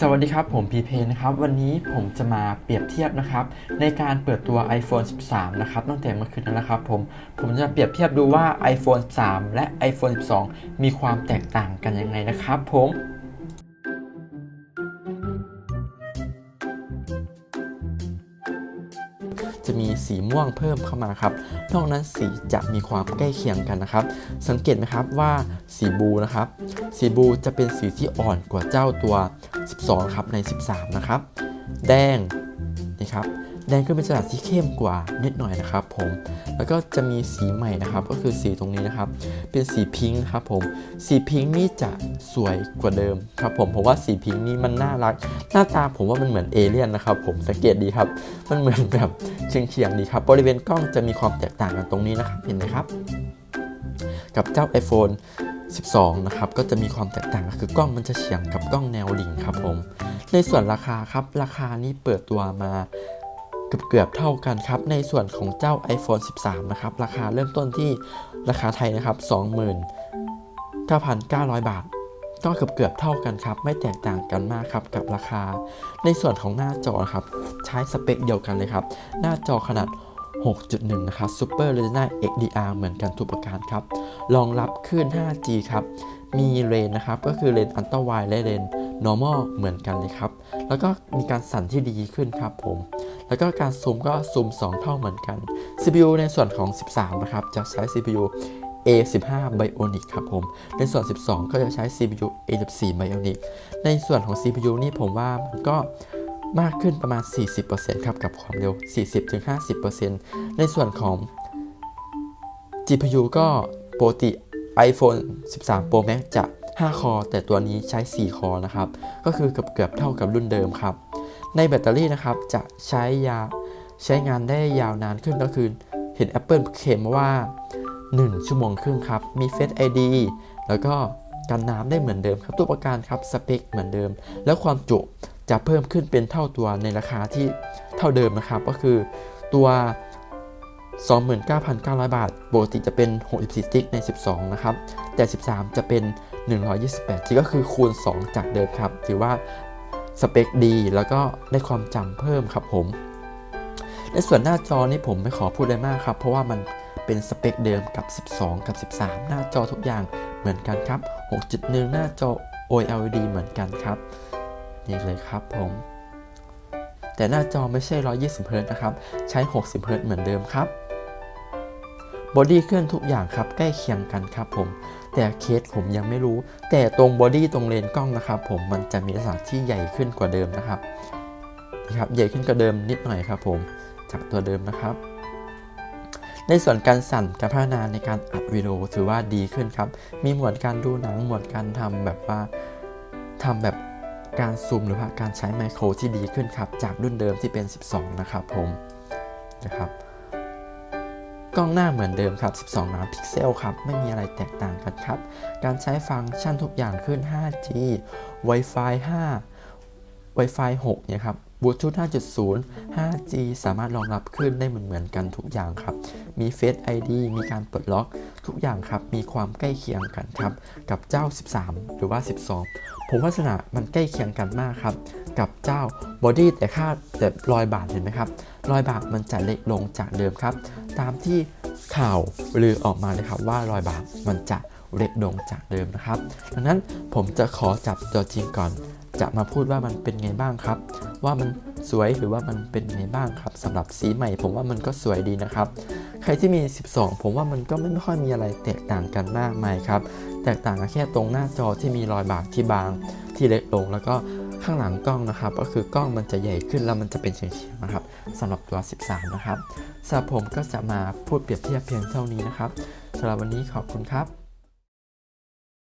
สวัสดีครับ ผมพีเพนะครับ วันนี้ผมจะมาเปรียบเทียบนะครับ ในการเปิดตัว iPhone 13 นะครับตั้งแต่เมื่อคืนนั้นนะครับผมผมจะเปรียบเทียบดูว่า iPhone 13 และ iPhone 12 มีความแตกต่างกันยังไงนะครับผม จะมีสีม่วงเพิ่มเข้ามาครับ นอกนั้นสีจะมีความใกล้เคียงกันนะครับ สังเกตไหมครับว่าสีบูนะครับ สีบูจะเป็นสีที่อ่อนกว่าเจ้าตัว 12 ครับใน 13 นะครับ แดงนี่ครับ แดงก็เป็นฉลากที่เข้มกว่านิดหน่อยนะครับผมแล้วก็จะมีสีใหม่นะครับ ก็คือสีตรงนี้นะครับ เป็นสีพิงค์ครับผมสีพิงค์นี่จะสวยกว่าเดิมครับผมผมว่าสีพิงค์นี่มันน่ารัก หน้าตาผมว่ามันเหมือนเอเลี่ยนนะครับผมสังเกตดีครับ มันเหมือนแบบเฉียงเฉียงดีครับ บริเวณกล้องจะมีความแตกต่างกันตรงนี้นะครับเห็นไหมครับ กับเจ้า iPhone 12 นะครับ ก็จะมีความแตกต่างก็คือกล้องมันจะเฉียงกับกล้องแนวดิ่งครับผม ในส่วนราคาครับ ราคานี้เปิดตัวมา เกือบเกือบเท่ากันครับ ในส่วนของเจ้า iPhone 13 นะครับ ราคาเริ่มต้นที่ราคาไทยนะครับ 29,900 บาท ก็เกือบเกือบเท่ากันครับ ไม่แตกต่างกันมากครับกับราคา ในส่วนของหน้าจอนะครับ ใช้สเปคเดียวกันเลยครับ หน้าจอขนาด 6.1 นะครับ Super Retina XDR เหมือนกันทุกประการครับ รองรับคลื่น 5G ครับ มีเลนนะครับ ก็คือเลนอันตราไวและเลน normal เหมือนกันเลยครับ แล้วก็มีการสั่นที่ดีขึ้นครับผม แล้วก็การซูมก็ซูม 2 เท่าเหมือนกัน CPU ในส่วนของ 13 นะครับ จะใช้ CPU A15 Bionic ครับผม ในส่วน 12 ก็จะใช้ CPU A14 Bionic ในส่วนของ CPU นี่ผมว่ามันก็มากขึ้นประมาณ 40%ครับ กับความเร็ว 40-50%ในส่วนของ GPU ก็ปกติ iPhone 13 Pro Max จะ 5 คอ แต่ตัวนี้ใช้ 4 คอนะครับ ก็คือเกือบเกือบๆเท่ากับรุ่นเดิมครับ ในแบตเตอรี่นะครับจะใช้ยาใช้งานได้ยาวนานขึ้นก็คือ เห็น Apple เคลมมาว่า 1 ชั่วโมงครึ่งครับ มี Face ID แล้วก็กันน้ำได้เหมือนเดิมครับตัวประกันครับสเปคเหมือนเดิม แล้วความจุจะเพิ่มขึ้นเป็นเท่าตัวในราคาที่เท่าเดิมนะครับ ก็คือตัว 29,900 บาทปกติจะเป็น 64สติ๊กใน 12 นะครับ แต่ 13 จะเป็น 128จิกก็คือคูณ 2 จากเดิมครับ ถือว่า สเปคดี แล้วก็ได้ความจำเพิ่มครับผม ในส่วนหน้าจอนี่ผมไม่ขอพูดอะไรมากครับ เพราะว่ามันเป็นสเปคเดิมกับ 12 กับ 13 หน้าจอทุกอย่างเหมือนกันครับ 6.1 หน้าจอ OLED เหมือนกันครับนี่เลยครับผมแต่หน้าจอไม่ใช่ 120เฮิรตซ์นะครับ ใช้ 60เฮิรตซ์เหมือนเดิมครับ บอดี้เคลื่อนทุกอย่างครับใกล้เคียงกันครับผม แต่เคสผมยังไม่รู้ แต่ตรงบอดี้ตรงเลนส์กล้องนะครับ ผมมันจะมีลักษณะที่ใหญ่ขึ้นกว่าเดิมนะครับนะครับใหญ่ขึ้นกว่าเดิมนิดหน่อยครับผมจากตัวเดิมนะครับ ในส่วนการสั่นการพัฒนาในการอัดวิดีโอถือว่าดีขึ้นครับ มีหมวดการดูหนังหมวดการทำแบบว่าทำแบบการซูมหรือว่าการใช้ไมโครที่ดีขึ้นครับ จากรุ่นเดิมที่เป็น 12 นะครับผมนะครับ กล้องหน้าเหมือนเดิมครับ 12 ล้านพิกเซลครับ ไม่มีอะไรแตกต่างกันครับ การใช้ฟังก์ชันทุกอย่างขึ้น 5G Wi-Fi 5 Wi-Fi 6เนี่ยครับ Bluetooth 5.0 5G สามารถรองรับขึ้นได้เหมือนเหมือนๆกันทุกอย่างครับ มี Face ID มีการปลดล็อกทุกอย่างครับ มีความใกล้เคียงกันครับ กับเจ้า 13 หรือว่า 12 ผมว่าลักษณะมันใกล้เคียงกันมากครับ กับเจ้าบอดี้แต่ค่าแต่รอยบาดเห็นไหมครับ รอยบาดมันจะเล็กลงจากเดิมครับ ตามที่ข่าวลือออกมาเลยครับว่ารอยบาดมันจะเล็กลงจากเดิมนะครับ ดังนั้นผมจะขอจับตัวจริงก่อน จะมาพูดว่ามันเป็นไงบ้างครับ ว่ามันสวยหรือว่ามันเป็นไงบ้างครับสำหรับสีใหม่ ผมว่ามันก็สวยดีนะครับ ใครที่มี 12 ผมว่ามันก็ไม่ค่อยมีอะไรแตกต่างกันมากมายครับ แตกต่างกันแค่ตรงหน้าจอที่มีรอยบากที่บางที่เล็กลงแล้วก็ข้างหลังกล้องนะครับ ก็คือกล้องมันจะใหญ่ขึ้นแล้วมันจะเป็นเฉียงๆนะครับสำหรับตัว 13 นะครับสำหรับผมก็จะมาพูดเปรียบเทียบเพียงเท่านี้นะครับสำหรับวันนี้ขอบคุณครับ